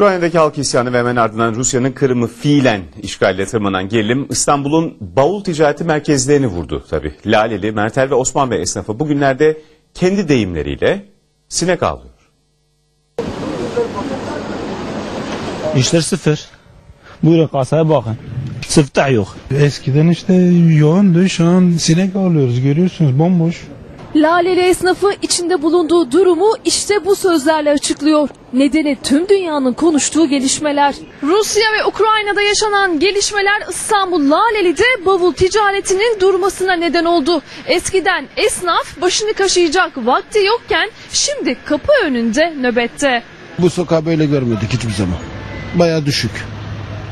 Ukrayna'daki halk isyanı ve hemen ardından Rusya'nın Kırım'ı fiilen işgalle tırmanan gerilim İstanbul'un bavul ticareti merkezlerini vurdu tabi. Laleli, Mertel ve Osman Bey esnafı bugünlerde kendi deyimleriyle sinek avlıyor. İşler sıfır. Buyurun kasaya bakın. Sıfta yok. Eskiden işte yoğundu şu an sinek alıyoruz görüyorsunuz bomboş. Laleli esnafı içinde bulunduğu durumu işte bu sözlerle açıklıyor. Nedeni tüm dünyanın konuştuğu gelişmeler. Rusya ve Ukrayna'da yaşanan gelişmeler İstanbul Laleli'de bavul ticaretinin durmasına neden oldu. Eskiden esnaf başını kaşıyacak vakti yokken şimdi kapı önünde nöbette. Bu sokağı böyle görmedik hiçbir zaman. Baya düşük.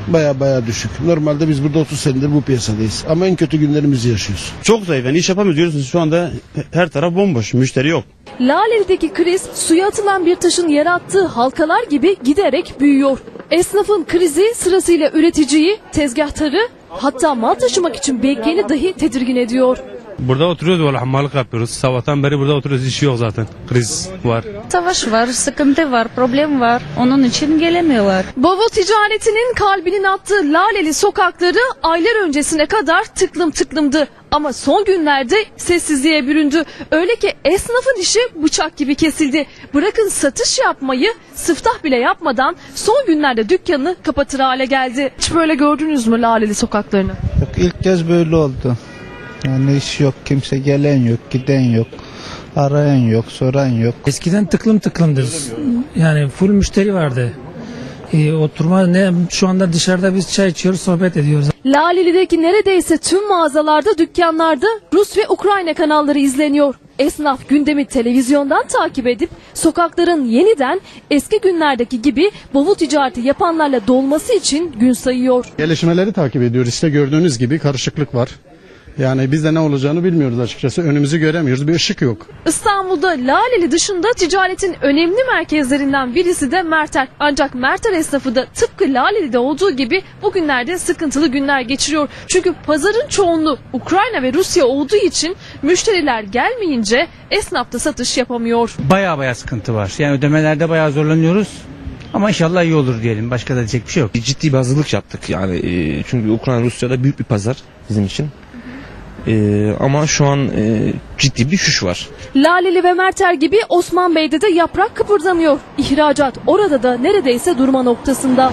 Baya baya düşük. Normalde biz burada 30 senedir bu piyasadayız. Ama en kötü günlerimizi yaşıyoruz. Çok zayıf yani iş yapamıyoruz. Görüyorsunuz şu anda her taraf bomboş. Müşteri yok. Laleli'deki kriz suya atılan bir taşın yarattığı halkalar gibi giderek büyüyor. Esnafın krizi sırasıyla üreticiyi, tezgahtarı hatta mal taşımak için bekleyeni dahi tedirgin ediyor. Burada oturuyoruz valla hamallık yapıyoruz. Sabahtan beri burada oturuyoruz iş yok zaten. Kriz var. Savaş var, sıkıntı var, problem var. Onun için gelemiyorlar. Bavul ticaretinin kalbinin attığı Laleli sokakları aylar öncesine kadar tıklım tıklımdı. Ama son günlerde sessizliğe büründü. Öyle ki esnafın işi bıçak gibi kesildi. Bırakın satış yapmayı sıftah bile yapmadan son günlerde dükkanını kapatır hale geldi. Hiç böyle gördünüz mü Laleli sokaklarını? Yok ilk kez böyle oldu. Yani iş yok, kimse gelen yok, giden yok, arayan yok, soran yok. Eskiden tıklım tıklımdır. Yani full müşteri vardı. Ee, oturma ne şu anda dışarıda biz çay içiyoruz, sohbet ediyoruz. Laleli'deki neredeyse tüm mağazalarda, dükkanlarda Rus ve Ukrayna kanalları izleniyor. Esnaf gündemi televizyondan takip edip sokakların yeniden eski günlerdeki gibi bavul ticareti yapanlarla dolması için gün sayıyor. Gelişmeleri takip ediyoruz. İşte gördüğünüz gibi karışıklık var. Yani biz de ne olacağını bilmiyoruz açıkçası. Önümüzü göremiyoruz. Bir ışık yok. İstanbul'da Laleli dışında ticaretin önemli merkezlerinden birisi de Mertel. Ancak Mertel esnafı da tıpkı Laleli'de olduğu gibi bugünlerde sıkıntılı günler geçiriyor. Çünkü pazarın çoğunluğu Ukrayna ve Rusya olduğu için müşteriler gelmeyince esnafta satış yapamıyor. Baya baya sıkıntı var. Yani ödemelerde baya zorlanıyoruz. Ama inşallah iyi olur diyelim. Başka da diyecek bir şey yok. Ciddi bir hazırlık yaptık yani e, çünkü Ukrayna Rusya'da büyük bir pazar bizim için. E, ama şu an e, ciddi bir düşüş var. Laleli ve Mertel gibi Osman Bey'de de yaprak kıpırdamıyor. İhracat orada da neredeyse durma noktasında.